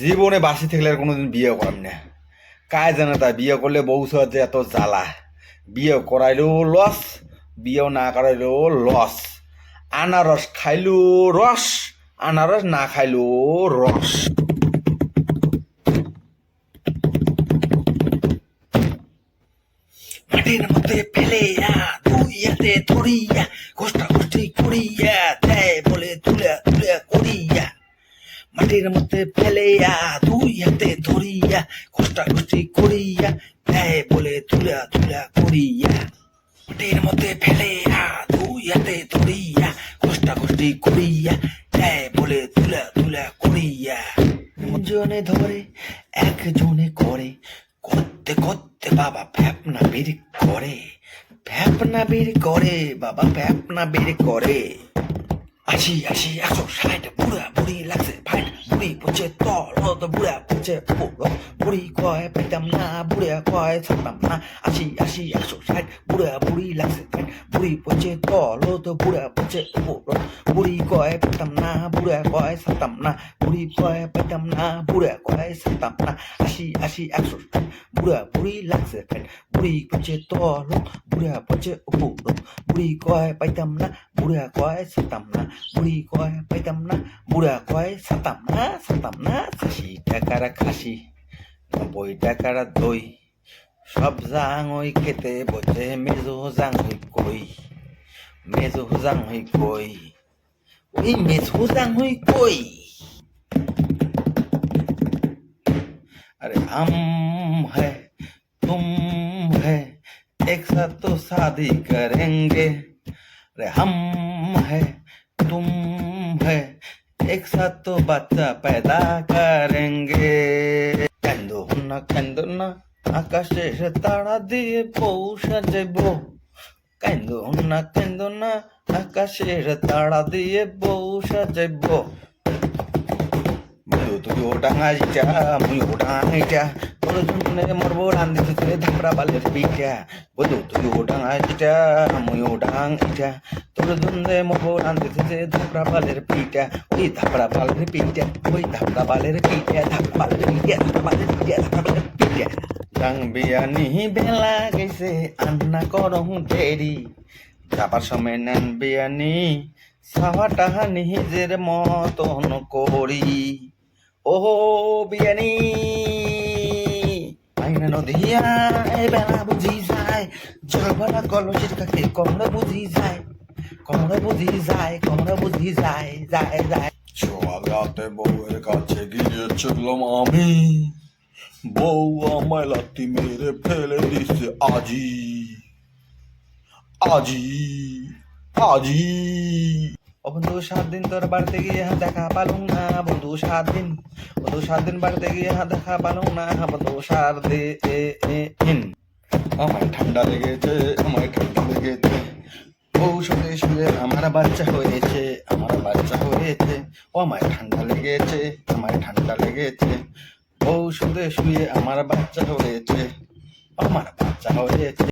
জীবনে বাসি থাকলে আর কোনোদিন বিয়ে করাম না কায় জানে তা বিয়ে করলে বউ যে এত জ্বালা। বিয়ে করাইলেও লস বিয়েও না করাইলেও লস আনারস খাইলেও রস, আনারস না খাইলেও রস। মাটির মধ্যে ফেলে দুই হাতে ধরিয়া গোষ্ঠা গোষ্ঠী করিয়া দেয় বলে তুলে মাটির মধ্যে ফেলেয়া, দুই হাতে ধরিয়া গোষ্ঠী করিয়া দেয় বলে তুলা তুলা করিয়া। মাটির মধ্যে ফেলেয়া, দুই হাতে ধরিয়া গোষ্ঠী করিয়া দেয় বলে তুলা তুলা করিয়া। জনে ধরে, একজনে করে, করতে করতে বাবা ফ্যাপনা বের করে। ফ্যাপনা বের করে, বাবা ফ্যাপনা বের করে। 阿是阿是阿说啥？不赖不赖，老子派的，不赖不赖，大罗的不赖不赖，布罗不赖，看的白当妈，不赖看的惨当妈，阿是阿是阿说啥？不赖不赖，老子派的。বুড়ি পচে তলত বুড়া পচে পুরো বুড়ি কয় পেতাম না, বুড়া কয় ছাড়তাম না। বুড়ি কয় পেতাম না, বুড়া কয় ছাড়তাম না। আশি আশি, একশো বুড়া বুড়ি লাগছে ফাইট বুড়ি পচে তলত বুড়া পচে পুরো বুড়ি কয় পাইতাম না, বুড়া কয় ছাড়তাম না। বুড়ি কয় পাইতাম না, বুড়া কয় ছাতাম না ছাতাম না, খাসি টাকার খাসি, নব্বই টাকার দই। Abzang kete boche mezu zang koi. Mezu zang koi. Ui mezu zang koi. अरे हम है तुम है एक साथ तो शादी करेंगे अरे हम है तुम है एक साथ तो बच्चा पैदा करेंगे कंदो ना कंदो ना আকাশে সে তাড়া দিয়ে পৌঁছা যাব কেন্দো না কেন্দো না, আকাশে সে তারা দিয়ে পৌঁছা মুই তুই ওটাঙাইটা মুই ওটাঙাইটা তোর জন্য মরবো রান্ধি দিতে ধাপড়া বালের পিঠা। বধু তুই ওটাঙাইটা মুই ওটাঙাইটা তোর জন্য মরবো দিতে ধাপড়া বালের পিঠা। ওই ধাপড়া বালের পিঠা, ওই ধাপড়া বালের পিঠা, ধাপড়া বালের পিঠা, ধাপড়া বালের পিঠা, ধাপড়া বালের পিঠা। গাং বিয়ানি বেলা গেছে, আন্না করং দেরি। যাবার সময় নেন বিয়ানি সাওয়াটা নিজের মতন করি। ও বিয়ানি আইনা নদিয়া বেলা বুঝি যায় জলবেলা কলসির কাছে কমরা বুঝি যায়। কমরা বুঝি যায় কমরা বুঝি যায় যায় যায়। ছোয়ালাতে বউয়ের কাছে গিয়েছিলাম আমি। বউ আমায় লাত্তি মেরে ফেলে দিছে। আজি আজি আজি। বন্ধু সাত দিন তোর বাড়িতে গিয়ে হ্যাঁ দেখা পালুম না। বন্ধু সাত দিন বন্ধু সাত দিন বাড়িতে গিয়ে হ্যাঁ দেখা পালুম না। বন্ধু সার দে এ এ ইন আমায় ঠান্ডা লেগেছে আমায় ঠান্ডা লেগেছে। ঔষধে শুয়ে আমার বাচ্চা হয়েছে আমার বাচ্চা হয়েছে। ও আমায় ঠান্ডা লেগেছে আমায় ঠান্ডা লেগেছে। ঔষধে শুয়ে আমার বাচ্চা হয়েছে আমার বাচ্চা হয়েছে।